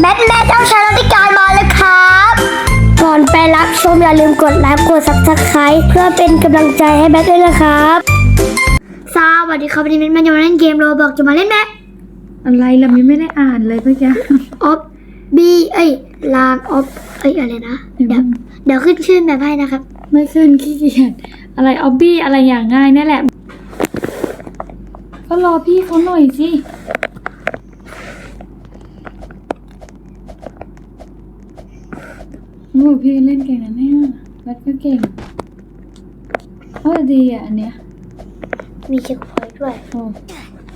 แบทแม่เจ้าชายรัติการมาแล้วครับ ก่อนไปรับชมอย่าลืมกดไลค์กดซับสไครต์เพื่อเป็นกำลังใจให้แบทด้วยนะครับสวัสดีครับวันนี้แม่จะมาเล่นเกมโรบอกจะมาเล่นแม่อะไรล่ะมินไม่ได้อ่านเลยเมื่อกี้ออฟบีเอ้ยลานออฟเอ้ยอะไรนะเดี๋เดี๋ยยววเดี๋ยวขึ้นชื่อแบบให้นะครับ ไม่ขึ้นขี้เกียจอะไรออบบี้อะไรอย่างง่ายนี่แหละก็รอพี่เขาหน่อยสิ โอ้พี่เล่นเก่งนะเนี่ยวัดก็เก่งเออดีอะอันเนี้ยมีเช็คพอยต์ด้วย โอ้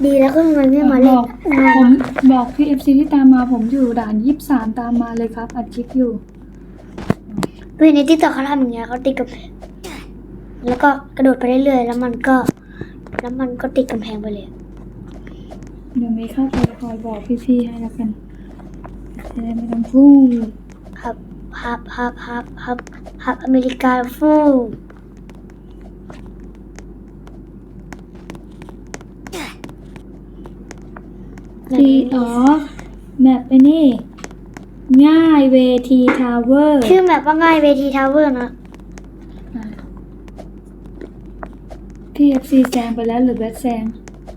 ดีแล้วก็มันไม่มาบเล่นอกผมบอกพี่เอฟซีที่ตามมาผมอยู่ด่านยี่สิบสามตามมาเลยครับ อัดคลิปอยู่เพื่อนในที่ต่อเขาทำอย่างเงี้ยเขาติดกำแพงแล้วก็กระโดดไปเรื่อยๆแล้วมันก็ แล้วมันก็ติดกำแพงไปเลยเดี๋ยวมีเข้าไปคอยบอกพี่ๆให้แล้วกันจะได้ไม่ต้องพูด ฮับฮับฮับฮับฮับฮับอเมริกาฟูทีอ๋อ แมปไปนี่ ง่ายเวทีทาวเวอร์ ชื่อแบบว่าง่ายเวทีทาวเวอร์นะพี่เอฟซีแซงไปแล้วหรือแบทแซง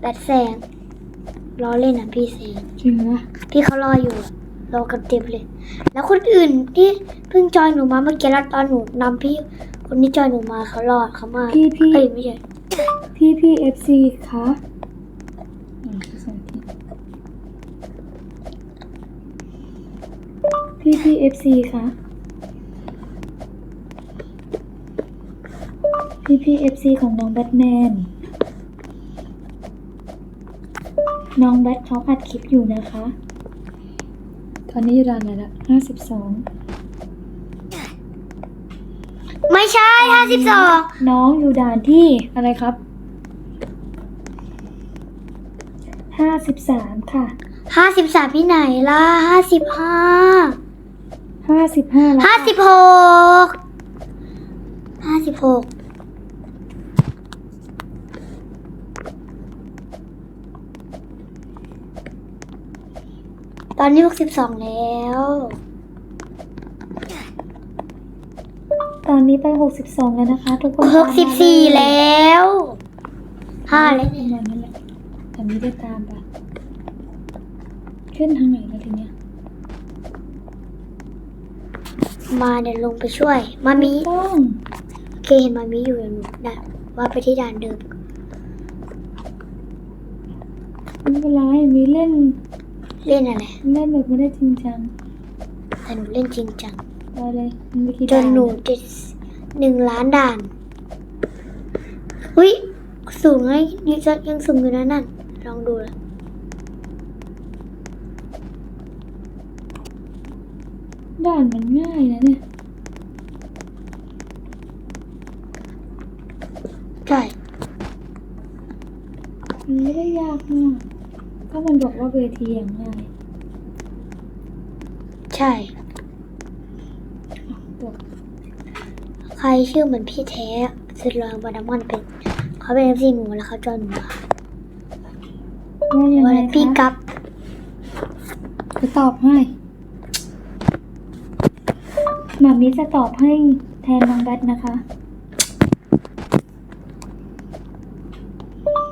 แบทแซง รอเล่นนะพี่แซง จริงปะพี่เขารออยู่อะ รอกันเต็มเลย แล้วคนอื่นที่เพิ่งจอยหนูมาเมื่อกี้แล้วตอนหนูนำพี่ คนที่จอยหนูมาเขารอดเขามาพี่พี่เอ้ยไม่ใช่พี่พี่เอฟซีคะอ่าภาษาอังกฤษพี่พี่เอฟซีคะพี่พี่เอฟซีของน้องแบทแมน น้องแบทเขาอัดคลิปอยู่นะคะ ตอนนี้อยู่ด่านอะไรละห้าสิบสองไม่ใช่ห้าสิบสองน้องอยู่ด่านที่อะไรครับห้าสิบสามค่ะห้าสิบสามที่ไหนล่ะห้าสิบห้าห้าสิบห้าแล้วห้าค่ะสิบหกห้าสิบหก ตอนนี้หกสิบสองแล้ว ตอนนี้ไปหกสิบสองแล้วนะคะ ทุกคนหกสิบสี่แล้วห้าห้าแล้แล้ววประมาณนั้นแหละแต่ไม่ได้ตามปะขึ้นทางไหนแล้วทีเนี้ย มาเดี๋ยวลงไปช่วย มามีต้องเคเห็นมามีอยู่อย่างหนูนะว่าไปที่ด่านเดิมไม่เป็นไรมีเล่น เล่นอะไรเล่นแบบไม่ได้จริงจังแต่หนูเล่นจริงจังไปเลยมีกี่จนหนูจะหนึ่งล้านด่านอุ้ยสูงไงนี่จะยังสูงอยู่นะนั่น ลองดูละด่านมันง่ายนะเนี่ยใช่มันไม่ได้ยากมาก ก็มันบอกว่าเวทีอย่างง่ายใช่อะตกใครชื่อเหมือนพี่แท้สุดรองบอดามอนเป็น เขาเป็นเอฟซีหมูแล้วเขาจอยหนูมาว่ายังว่าไงพี่คะกับจะตอบให้หมามิจะตอบให้แทนน้องแบทนะคะ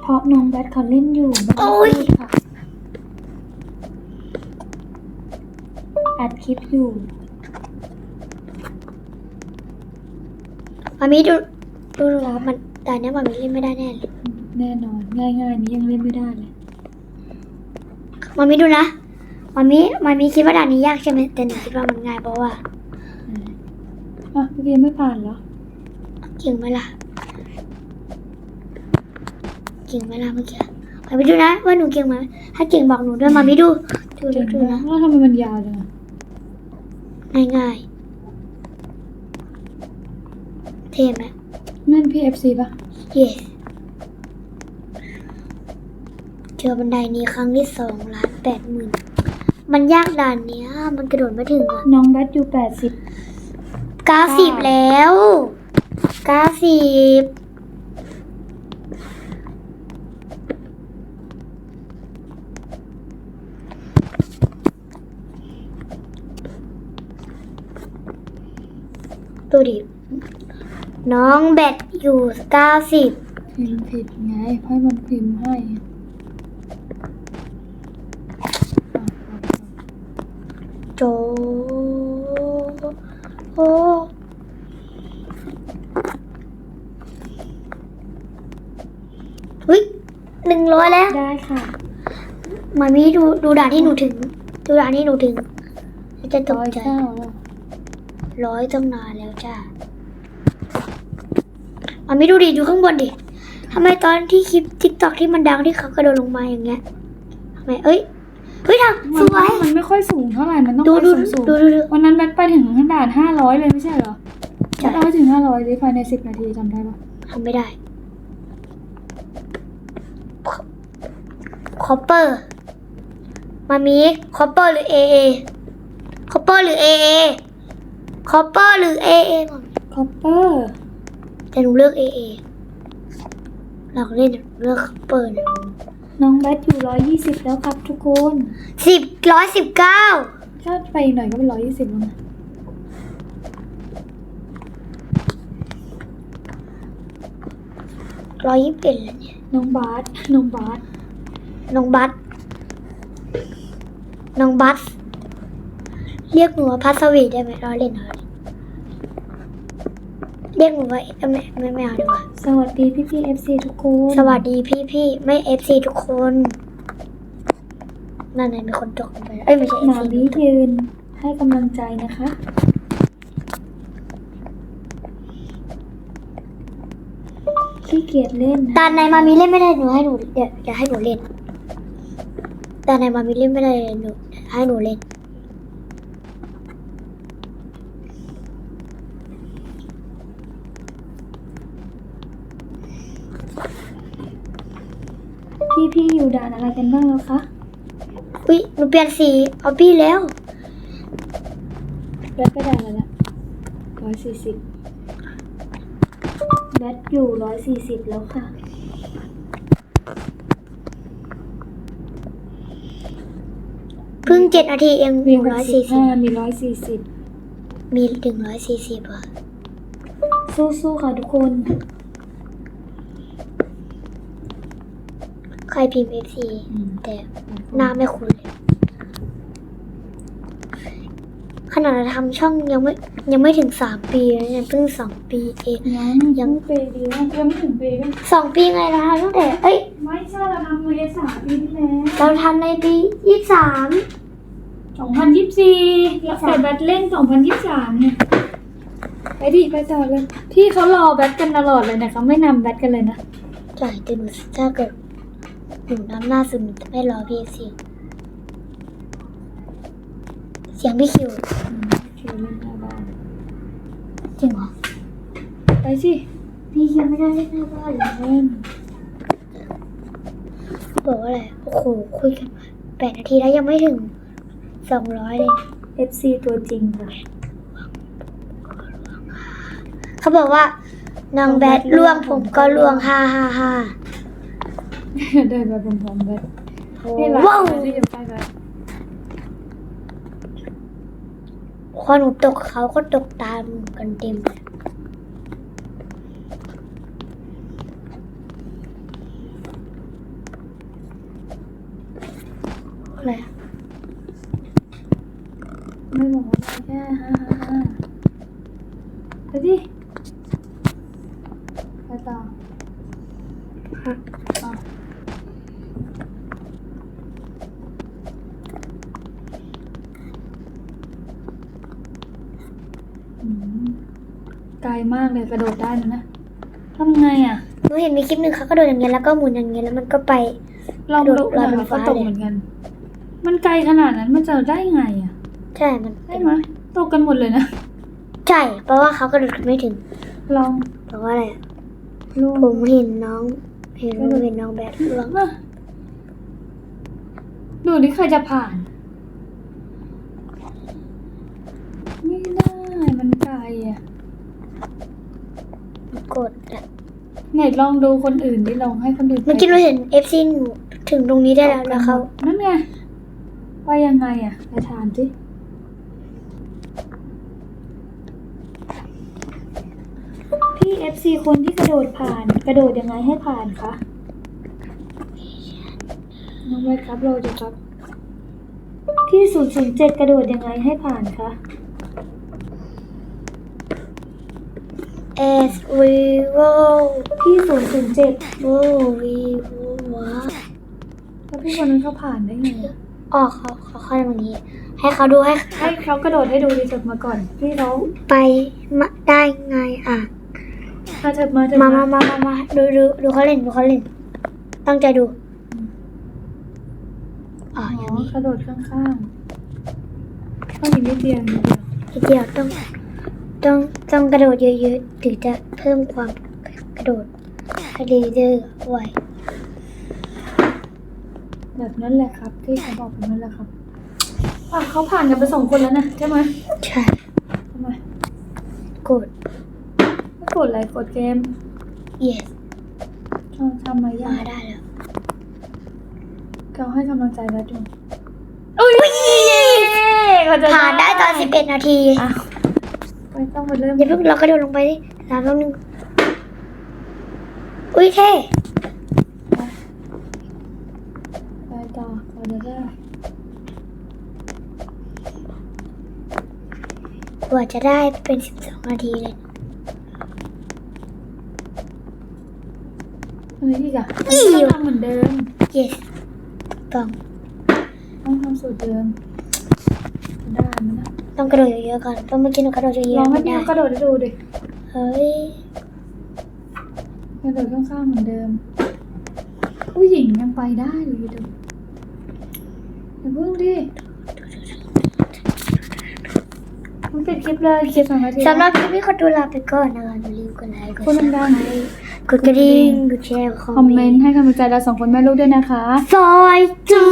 เพราะน้องแบทเขาเล่นอยู่ไม่ได้พูดค่ะ อัดคลิปอยู่มามีดูดูดูว่ามันด่านเนี้ยมามีเล่นไม่ได้แน่เลยแน่นอน ง่ายๆนี้ยังเล่นไม่ได้เลยมามีดูนะมามีมามีคิดว่าด่านนี้ยากใช่ไหมแต่หนูคิดว่ามันง่ายเพราะว่าอืมอะเมื่อกี้ไม่ผ่านเหรอเก่งไหมล่ะเก่งไหมล่ะเมื่อกี้มามีดูนะว่าหนูเก่งไหมถ้าเก่งบอกหนูด้วยมามีดูดูดูเก่งดูมานะกแล้วทำไมมันยาวจังอะ ง่ายๆ เท่ไหมนั่นพี่เอฟซีปะเย่เจอบันไดนี้ครั้งที่สองล้านแปดหมื่นมันยากด่านเนี้ย มันกระโดดไม่ถึงอะน้องแบทอยู่แปดสิบเก้าสิบแล้วเก้าสิบ ดูดิ น้องแบตอยู่เก้าสิบพิมพ์ผิดไงให้มันพิมพ์ให้อะอะโจโอ้วิหนึ่งร้อยแล้ว ได้ค่ะมามีดูดูด่านที่หนูถึง ดูด่านที่หนูถึง จะตกร้อยใจเก้าแล้ว ร้อยตั้งนานแล้วจ้ามามีดูดิดูข้างบนดิทำไมตอนที่คลิปทิกตอกที่มันดังที่เขากระโดดลงมาอย่างเงี้ยทำไมเอ้ยเฮ้ยทางสวย มันไม่ค่อยสูงเท่าไหร่ มันต้องดูไปดูสูงดูสูงดูดูวันนั้นแบทไปถึงด่านห้าร้อยเลยไม่ใช่เหรอใช่ แบทเอาไปถึงห้าร้อยเลยภายในสิบนาทีจำได้ปะทำไม่ได้คอปเปอร์มามีคอปเปอร์หรือเอเอคอปเปอร์หรือเอเอ คอปเปอร์หรือเอเอคอปเปอร์แต่หนูเลือกเอเอเราเล่นเลือกคอปเปอร์นะน้องแบทอยู่ร้อยยี่สิบแล้วครับทุกคนสิบร้อยสิบเก้าถ้าไปอีกหน่อยก็เป็นร้อยยี่สิบแล้วนะร้อยยี่สิบเอ็ดแล้วเนี่ยน้องบาสน้องบาสน้องบัสน้องบัส เรียกหนูว่าพัสวีได้ไหมเราเล่นเหรอเรียกหนูว่าเอ้ยไม่ไม่ไม่เอาดีกว่าสวัสดีพี่พี่เอฟซีทุกคนสวัสดีพี่พี่ๆไม่เอฟซีทุกคนนั่นไงมีคนตกลงไปแล้วเอ้ยไม่ใช่เอหฟมาซีมียืนให้กำลังใจนะคะ ขี้เกียจเล่นนะตาในมามีเล่นไม่ได้หนูให้หนูเดี๋ยวเดี๋ยวให้หนูเล่นตาในมามีเล่นไม่ได้หนูให้หนูเล่น พี่พี่ อยู่ด่านอะไรกันบ้างแล้วคะอุ้ยหนูเปลี่ยนสีเอาพี่แล้วแบทไปด่านอะไรละร้อยสี่สิบแบทอยู่ร้อยสี่สิบแล้วค่ะ เพิ่งเจ็ดนาทีเองหมีนึ่งหร้กอยสิสี่บสิห้าบมีร้อยสี่สิบมีถึงร้อยสี่สิบอะสู้ๆค่ะทุกคน ใครพิมพ์เอฟซีแต่หน้าไม่คุ้นเลยขนาดเราทำช่องยังไม่ยังไม่ถึงสามปีเลยเนี่ยเพิ่งสองปีเองยังยังปีเดียวยังไม่ถึงปีด้วยสองปีไงเราทำตั้งแต่เอ้ยไม่ใช่เราทำมาเอสามปีที่แล้วเราทำในปียี่สามสองพันยี่สิบสี่แล้วแต่แบทเล่นสองพันยี่สิบสามเนี่ยไปดิไปต่อเลยที่เขารอแบทกันตลอดเลยนะคะไม่นำแบทกันเลยนะใช่แต่หนูถ้าเกิด หนูน้ำหน้าสุดหนูจะไม่รอพี่เสียงเสียงพี่คิวคิวเล่นหน้าบ้านจริงเหรอไปสิพี่คิวไม่ได้เล่นหน้าบ้านเหรอเล่นบอกว่าอะไรโอ้โหคุยกันมาแปดนาทีแล้วยังไม่ถึงสองร้อยเลยนะเอฟซีตัวจริงค่ะเขาบอกว่านางแบดล่วงผมก็ล่วงฮ่าฮ่าฮ่า เดินมาพร้อมๆกันนี่หลานว้าวที่อยู่ใกล้กันพอหนูตกเขาก็ตกตามกันเต็มเลยอะไรอะไม่บอกว่าได้แค่ห้าห้าห้าไปดิไปต่ออะอืม ไกลมากเลยกระโดดได้นะนะทำไงอะหนูเห็นมีคลิปหนึ่งเขาก็โดดอย่างเงี้ยแล้วก็หมุนอย่างเงี้ยแล้วมันก็ไปลองกระโดดูดหน่อยลอยบนมันก็ฟ้าตกเลยเหมือนกัน มันไกลขนาดนั้นมันจะได้ไงอะ ใช่มันได้ไหมตกกันหมดเลยนะใช่เพราะว่าเขากระโดดไม่ถึงลองเพราะว่าอะไรอะลูกผมเห็นน้อง เห็นว่าเห็นน้องแบดล่วงมาดูนี่ใครจะผ่าน ไม่ได้ มันไกลอะ กดอะไหนลองดูคนอื่นดิลองให้คนอื่นเมื่อกี้เราเห็นเอฟซีหนูถึงตรงนี้ได้แล้วแล้วเขานั่นไงว่ายังไงอะไปถามสิ FC คนที่กระโดดผ่าน กระโดดยังไงให้ผ่านคะน้องไว้ครับโรดูครับที่ศูนย์ศูนย์เจ็ดกระโดดยังไงให้ผ่านคะ S we go ที่ศูนย์ศูนย์เจ็ด go we go ว้าแล้วพี่คนนั้นเขาผ่านได้ไงอะอ๋อเขาเขาเข้าตรงนี้ ให้เขาดูให้ ให้เขากระโดดให้ดูดีจดมาก่อน พี่เขาไปมาได้ไงอะถ้าเถิดมาเถิดมามามามามาดูดูดูเขาเล่นดูเขาเล่น ตั้งใจดู อ๋ออ๋ออย่างนี้กระโดดข้างๆต้องอีกนิดเดียวนิดเดียวทีเดียวต้อง ต้องต้องกระโดดเยอะๆ ถึงจะเพิ่มความกระโดดให้ดีเดอร์ไวแบบนั้นแหละครับ ที่เขาบอกแบบนั้นแหละครับอะเขาผ่านกันไปสองคนแล้วนะใช่ไหมใช่ทำไมกดไม่กดอะไรกดเกม yes เอาทำมายัมางได้แล้วเขาให้กำลังใจแล้วดูอุ้ยเขาจะผ่านได้ตอน11นาทีอะ ไม่ต้องมาเริ่มอย่าเพิ่งเรากระโดดลงไปดิสามสองหนึ่งอุ้ยเท่ไปต่อเราจะได้กว่าจะได้เป็น12นาทีเลยทำไมอีกอะอิ๊วต้องทำเหมือนเดิม yes ต้องต้องทำสูตรเดิมได้ไหมนะ ต้องกระโดดเยอะๆก่อนต้องเมื่อกี้หนูกระโดดเยลอะองๆให้ไม่พี่ได้เขากระโดดให้ดูดิเฮ้ยกระโดดข้างๆเหมือนเดิม ผู้หญิงยังไปได้เลยดูอย่าเพิ่งดิมันเป็นคลิปเลยคลิปสองนาทีสำหรับคลิปนี้ขอตัวลาไปก่อนนะคะอย่าลืมกดไลค์กดคนซับดังกดกระดิ่งกดแชร์คๆคอมเมนต์ให้กำลังใจเราสองคนแม่ลูกด้วยนะคะ ซอยจู